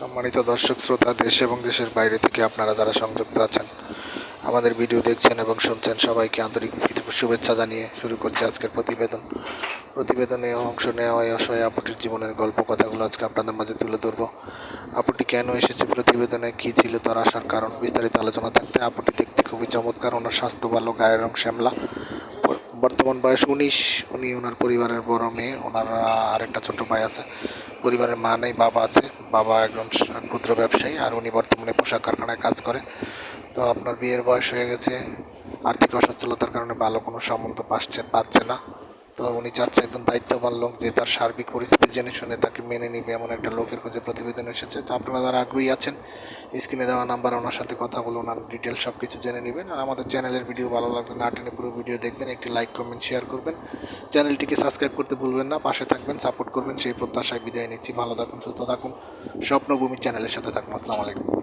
সম্মানিত দর্শক, শ্রোতা, দেশ এবং দেশের বাইরে থেকে আপনারা যারা সংযুক্ত আছেন, আমাদের ভিডিও দেখছেন এবং শুনছেন, সবাইকে আন্তরিক শুভেচ্ছা জানিয়ে শুরু করছি আজকের প্রতিবেদন। প্রতিবেদনে অংশ নেওয়া অসহায় আপুটির জীবনের গল্প কথাগুলো আজকে আপনাদের মাঝে তুলে ধরবো। আপুটি কেন এসেছে প্রতিবেদনে, কী ছিল তার আসার কারণ, বিস্তারিত আলোচনা থাকতে আপুটি দেখতে খুবই চমৎকার, ওনার স্বাস্থ্য ভালো, গায়ের রং শ্যামলা। বর্তমান বয়স উনিশ। উনি ওনার পরিবারের বড় মেয়ে। ওনার আরেকটা ছোট ভাই আছে। পরিবারের মা নেই, বাবা আছে। বাবা একজন ক্ষুদ্র ব্যবসায়ী আর উনি বর্তমানে পোশাক কারখানায় কাজ করে। তো আপনার বিয়ের বয়স হয়ে গেছে। আর্থিক অসচ্ছলতার কারণে ভালো কোনো সম্বন্ধ পাচ্ছে পাচ্ছে না। তো উনি চাচ্ছে একজন দায়িত্ববান লোক যে তার সার্বিক পরিস্থিতি জেনে শুনে তাকে মেনে নিবে এমন একটা লোকের খোঁজে প্রতিবেদন এসেছে। তো আপনারা যারা আগ্রহী আছেন স্ক্রিনে দেওয়া নাম্বার ওনার সাথে কথা বলে ওনার ডিটেলস সব কিছু জেনে নেবেন। আর আমাদের চ্যানেলের ভিডিও ভালো লাগলে না টেনে পুরো ভিডিও দেখবেন, একটি লাইক কমেন্ট শেয়ার করবেন। চ্যানেলটিকে সাবস্ক্রাইব করতে ভুলবেন না, পাশে থাকবেন সাপোর্ট করবেন, সেই প্রত্যাশায় বিদায় নিচ্ছি। ভালো থাকুন, সুস্থ থাকুন। স্বপ্নভূমি চ্যানেলের সাথে থাকুন। আসসালামু আলাইকুম।